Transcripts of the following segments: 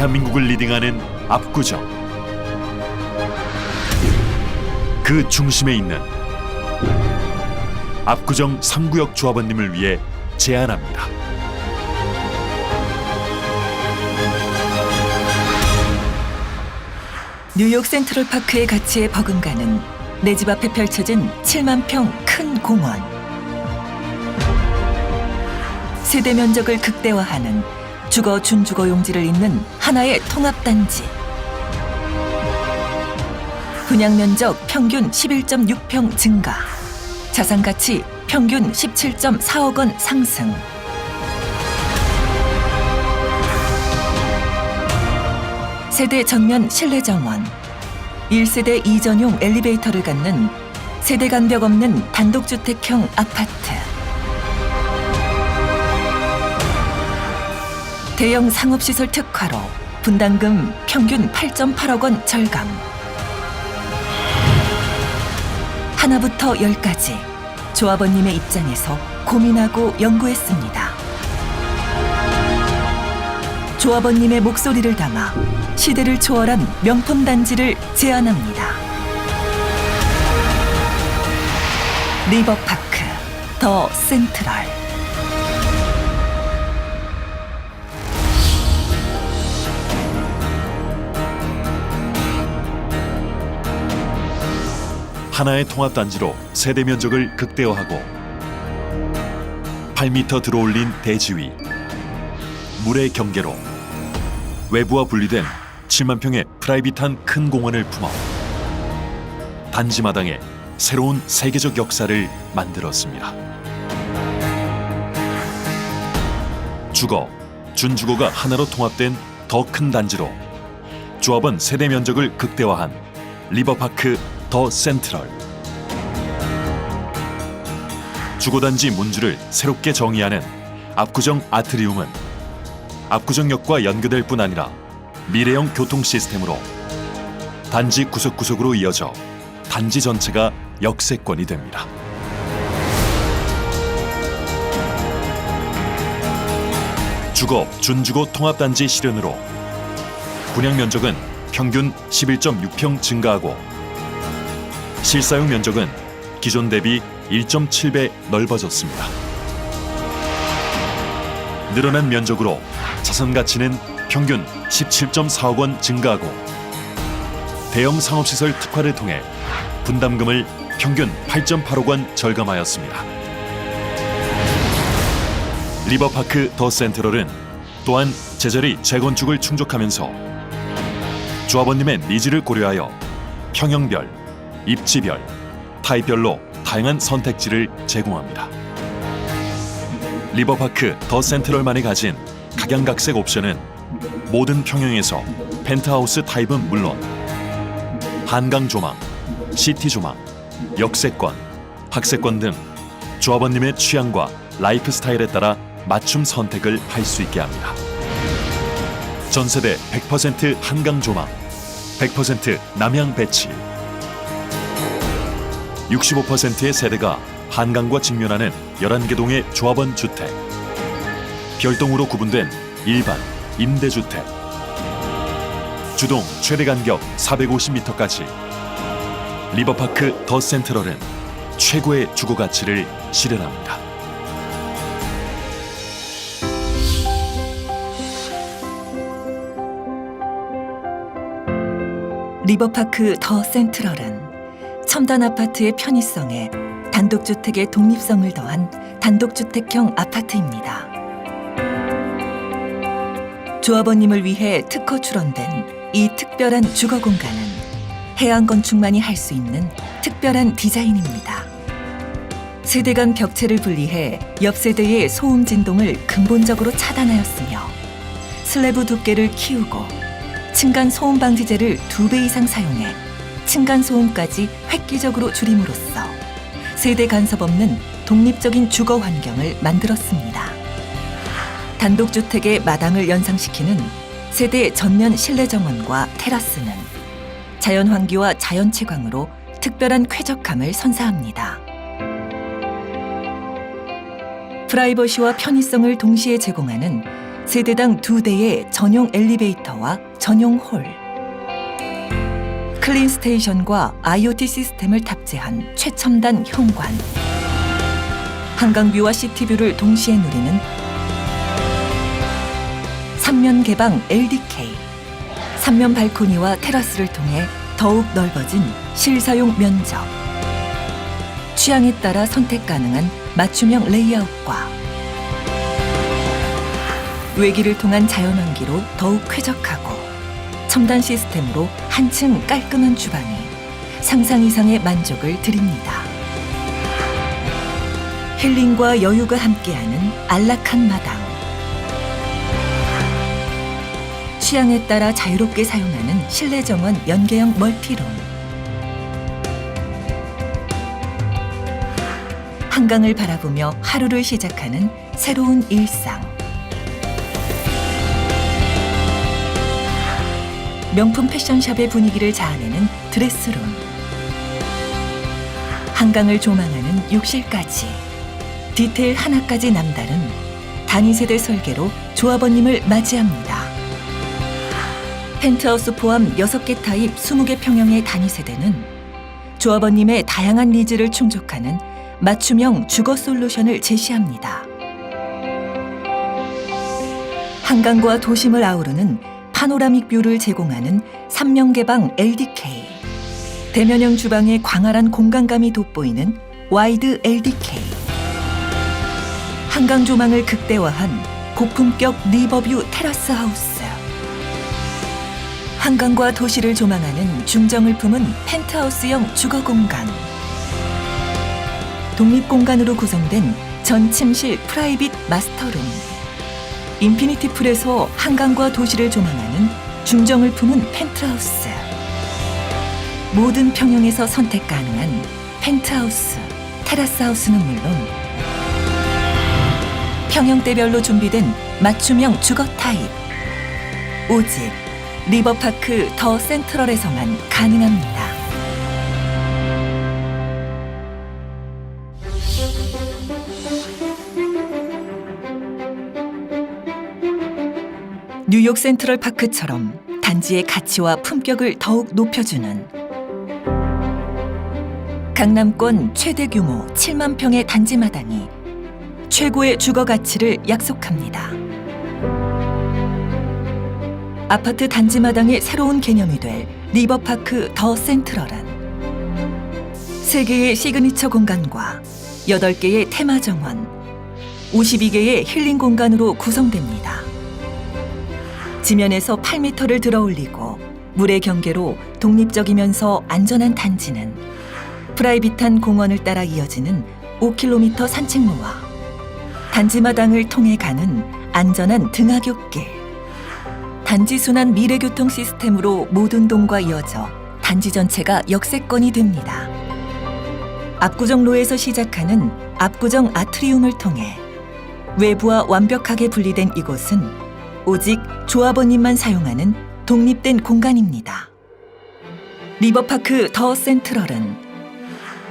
대한민국을 리딩하는 압구정 그 중심에 있는 압구정 3구역 조합원님을 위해 제안합니다. 뉴욕 센트럴 파크의 가치에 버금가는 내 집 앞에 펼쳐진 7만 평 큰 공원. 세대 면적을 극대화하는 주거 준주거 용지를 잇는 하나의 통합단지. 분양 면적 평균 11.6평 증가. 자산 가치 평균 17.4억 원 상승. 세대 전면 실내 정원, 1세대 이전용 엘리베이터를 갖는 세대 간벽 없는 단독주택형 아파트. 대형 상업시설 특화로 분담금 평균 8.8억 원 절감. 하나부터 열까지 조합원님의 입장에서 고민하고 연구했습니다. 조합원님의 목소리를 담아 시대를 초월한 명품 단지를 제안합니다. 리버파크 더 센트럴 하나의 통합 단지로 세대 면적을 극대화하고 8m 들어올린 대지위 물의 경계로 외부와 분리된 7만 평의 프라이빗한 큰 공원을 품어 단지 마당에 새로운 세계적 역사를 만들었습니다. 주거, 준주거가 하나로 통합된 더 큰 단지로 조합원 세대 면적을 극대화한 리버파크 더 센트럴 주거단지 문주를 새롭게 정의하는 압구정 아트리움은 압구정역과 연계될 뿐 아니라 미래형 교통 시스템으로 단지 구석구석으로 이어져 단지 전체가 역세권이 됩니다. 주거, 준주거 통합단지 실현으로 분양 면적은 평균 11.6평 증가하고 실사용 면적은 기존 대비 1.7배 넓어졌습니다. 늘어난 면적으로 자산 가치는 평균 17.4억 원 증가하고 대형 상업시설 특화를 통해 분담금을 평균 8.8억 원 절감하였습니다. 리버파크 더 센트럴은 또한 제자리 재건축을 충족하면서 조합원님의 니즈를 고려하여 평형별, 입지별, 타입별로 다양한 선택지를 제공합니다. 리버파크 더 센트럴만이 가진 각양각색 옵션은 모든 평형에서 펜트하우스 타입은 물론 한강 조망, 시티 조망, 역세권, 학세권 등 조합원님의 취향과 라이프 스타일에 따라 맞춤 선택을 할 수 있게 합니다. 전세대 100% 한강 조망, 100% 남향 배치, 65%의 세대가 한강과 직면하는 11개 동의 조합원 주택, 별동으로 구분된 일반 임대주택, 주동 최대 간격 450m까지. 리버파크 더 센트럴은 최고의 주거 가치를 실현합니다. 리버파크 더 센트럴은 첨단 아파트의 편의성에 단독주택의 독립성을 더한 단독주택형 아파트입니다. 조합원님을 위해 특허 출원된 이 특별한 주거 공간은 해양 건축만이 할 수 있는 특별한 디자인입니다. 세대 간 벽체를 분리해 옆 세대의 소음 진동을 근본적으로 차단하였으며 슬래브 두께를 키우고 층간 소음 방지제를 두 배 이상 사용해 층간 소음까지 획기적으로 줄임으로써 세대 간섭 없는 독립적인 주거 환경을 만들었습니다. 단독주택의 마당을 연상시키는 세대 전면 실내 정원과 테라스는 자연 환기와 자연 채광으로 특별한 쾌적함을 선사합니다. 프라이버시와 편의성을 동시에 제공하는 세대당 두 대의 전용 엘리베이터와 전용 홀, 클린 스테이션과 IoT 시스템을 탑재한 최첨단 현관, 한강뷰와 시티뷰를 동시에 누리는 3면 개방 LDK, 3면 발코니와 테라스를 통해 더욱 넓어진 실사용 면적, 취향에 따라 선택 가능한 맞춤형 레이아웃과 외기를 통한 자연환기로 더욱 쾌적하고 첨단 시스템으로 한층 깔끔한 주방이 상상 이상의 만족을 드립니다. 힐링과 여유가 함께하는 안락한 마당. 취향에 따라 자유롭게 사용하는 실내 정원 연계형 멀티룸. 한강을 바라보며 하루를 시작하는 새로운 일상. 명품 패션샵의 분위기를 자아내는 드레스룸. 한강을 조망하는 욕실까지. 디테일 하나까지 남다른 단위 세대 설계로 조합원님을 맞이합니다. 펜트하우스 포함 6개 타입 20개 평형의 단위 세대는 조합원님의 다양한 니즈를 충족하는 맞춤형 주거 솔루션을 제시합니다. 한강과 도심을 아우르는 파노라믹 뷰를 제공하는 3명 개방 LDK. 대면형 주방의 광활한 공간감이 돋보이는 와이드 LDK. 한강 조망을 극대화한 고품격 리버뷰 테라스 하우스. 한강과 도시를 조망하는 중정을 품은 펜트하우스형 주거 공간. 독립 공간으로 구성된 전침실 프라이빗 마스터룸. 인피니티 풀에서 한강과 도시를 조망하는 중정을 품은 펜트하우스. 모든 평형에서 선택 가능한 펜트하우스, 테라스 하우스는 물론 평형대별로 준비된 맞춤형 주거 타입. 오직 리버파크 더 센트럴에서만 가능합니다. 뉴욕 센트럴 파크처럼 단지의 가치와 품격을 더욱 높여주는 강남권 최대 규모 7만 평의 단지 마당이 최고의 주거 가치를 약속합니다. 아파트 단지 마당의 새로운 개념이 될 리버파크 더 센트럴은 세개의 시그니처 공간과 8개의 테마 정원, 52개의 힐링 공간으로 구성됩니다. 지면에서 8m를 들어 올리고 물의 경계로 독립적이면서 안전한 단지는 프라이빗한 공원을 따라 이어지는 5km 산책로와 단지마당을 통해 가는 안전한 등하굣길 단지 순환 미래교통 시스템으로 모든 동과 이어져 단지 전체가 역세권이 됩니다. 압구정로에서 시작하는 압구정 아트리움을 통해 외부와 완벽하게 분리된 이곳은 오직 조합원님만 사용하는 독립된 공간입니다. 리버파크 더 센트럴은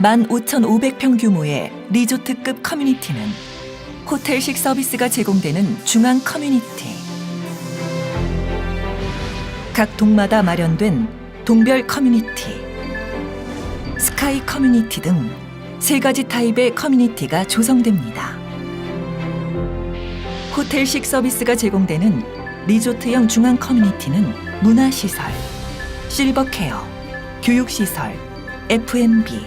15,500평 규모의 리조트급 커뮤니티는 호텔식 서비스가 제공되는 중앙 커뮤니티. 각 동마다 마련된 동별 커뮤니티, 스카이 커뮤니티 등 세 가지 타입의 커뮤니티가 조성됩니다. 호텔식 서비스가 제공되는 리조트형 중앙 커뮤니티는 문화시설, 실버케어, 교육시설, F&B,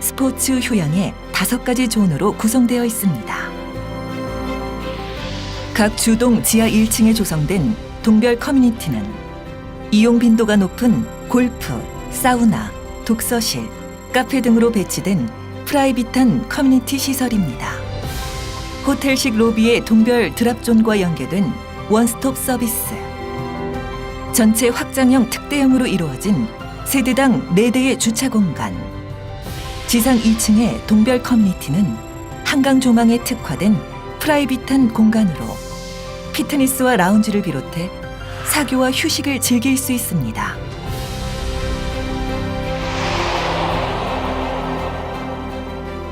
스포츠 휴양의 다섯 가지 존으로 구성되어 있습니다. 각 주동 지하 1층에 조성된 동별 커뮤니티는 이용 빈도가 높은 골프, 사우나, 독서실, 카페 등으로 배치된 프라이빗한 커뮤니티 시설입니다. 호텔식 로비의 동별 드랍존과 연계된 원스톱 서비스. 전체 확장형 특대형으로 이루어진 세대당 4대의 주차 공간. 지상 2층의 동별 커뮤니티는 한강 조망에 특화된 프라이빗한 공간으로 피트니스와 라운지를 비롯해 사교와 휴식을 즐길 수 있습니다.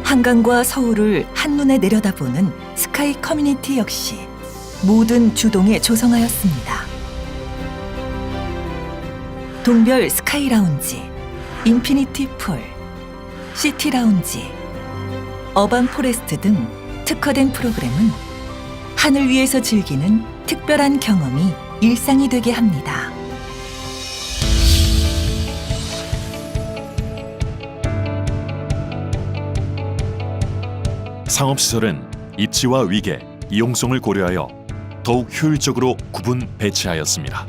한강과 서울을 한눈에 내려다보는 스카이 커뮤니티 역시 모든 주동에 조성하였습니다. 동별 스카이 라운지, 인피니티 풀, 시티 라운지, 어반 포레스트 등 특화된 프로그램은 하늘 위에서 즐기는 특별한 경험이 일상이 되게 합니다. 상업시설은 입지와 위계, 이용성을 고려하여 더욱 효율적으로 구분 배치하였습니다.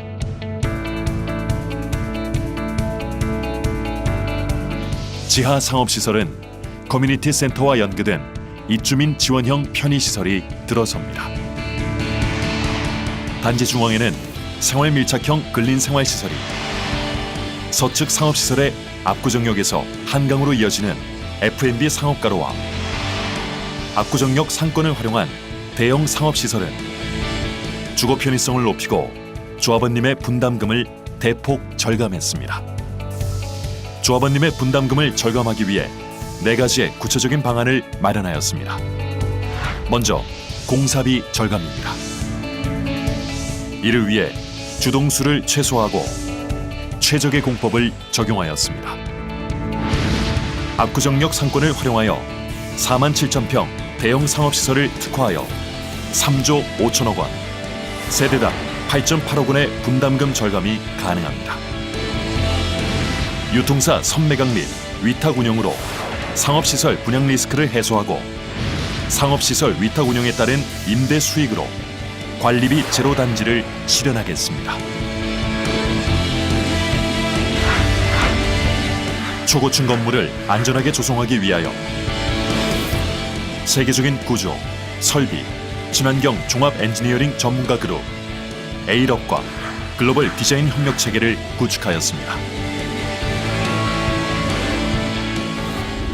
지하 상업시설은 커뮤니티 센터와 연계된 입주민 지원형 편의시설이 들어섭니다. 단지 중앙에는 생활 밀착형 근린 생활시설이 서측 상업시설의 압구정역에서 한강으로 이어지는 F&B 상업가로와 압구정역 상권을 활용한 대형 상업시설은 주거 편의성을 높이고 조합원님의 분담금을 대폭 절감했습니다. 조합원님의 분담금을 절감하기 위해 네 가지의 구체적인 방안을 마련하였습니다. 먼저 공사비 절감입니다. 이를 위해 주동수를 최소화하고 최적의 공법을 적용하였습니다. 압구정역 상권을 활용하여 4만 7천 평 대형 상업시설을 특화하여 3조 5천억 원, 세대당 8.8억 원의 분담금 절감이 가능합니다. 유통사 선매각 및 위탁 운영으로 상업시설 분양 리스크를 해소하고 상업시설 위탁 운영에 따른 임대 수익으로 관리비 제로 단지를 실현하겠습니다. 초고층 건물을 안전하게 조성하기 위하여 세계적인 구조, 설비, 친환경 종합 엔지니어링 전문가 그룹 에이럽과 글로벌 디자인 협력 체계를 구축하였습니다.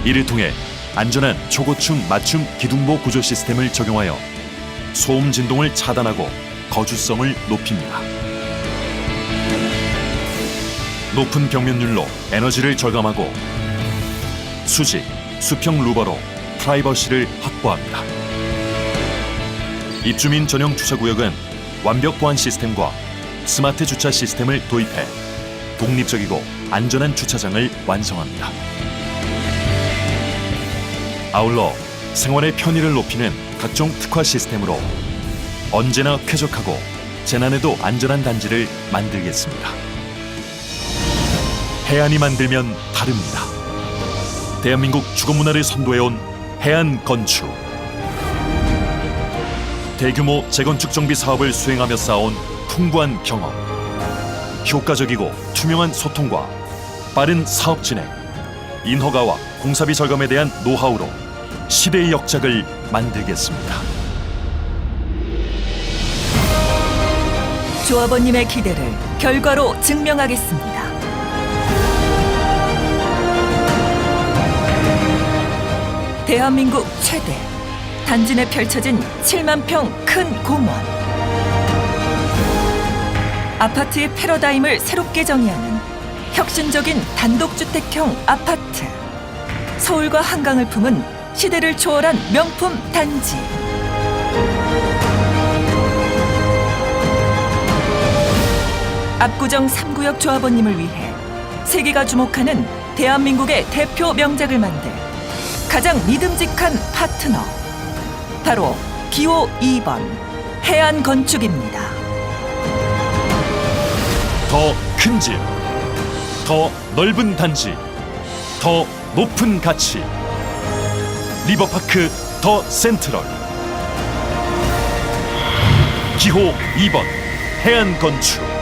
이를 통해 안전한 초고층 맞춤 기둥보 구조 시스템을 적용하여 소음 진동을 차단하고 거주성을 높입니다. 높은 벽면율로 에너지를 절감하고 수직, 수평 루버로 프라이버시를 확보합니다. 입주민 전용 주차구역은 완벽 보안 시스템과 스마트 주차 시스템을 도입해 독립적이고 안전한 주차장을 완성합니다. 아울러 생활의 편의를 높이는 각종 특화 시스템으로 언제나 쾌적하고 재난에도 안전한 단지를 만들겠습니다. 해안이 만들면 다릅니다. 대한민국 주거 문화를 선도해온 해안 건축. 대규모 재건축 정비 사업을 수행하며 쌓아온 풍부한 경험, 효과적이고 투명한 소통과 빠른 사업 진행, 인허가와 공사비 절감에 대한 노하우로 시대의 역작을 만들겠습니다. 조합원님의 기대를 결과로 증명하겠습니다. 대한민국 최대 단지 내 펼쳐진 7만 평 큰 공원. 아파트의 패러다임을 새롭게 정의하는 혁신적인 단독주택형 아파트. 서울과 한강을 품은 시대를 초월한 명품 단지. 압구정 3구역 조합원님을 위해 세계가 주목하는 대한민국의 대표 명작을 만들 가장 믿음직한 파트너 바로 기호 2번 해안 건축입니다. 더 큰 집, 더 넓은 단지, 더 높은 가치. 리버파크 더 센트럴. 기호 2번 해안 건축.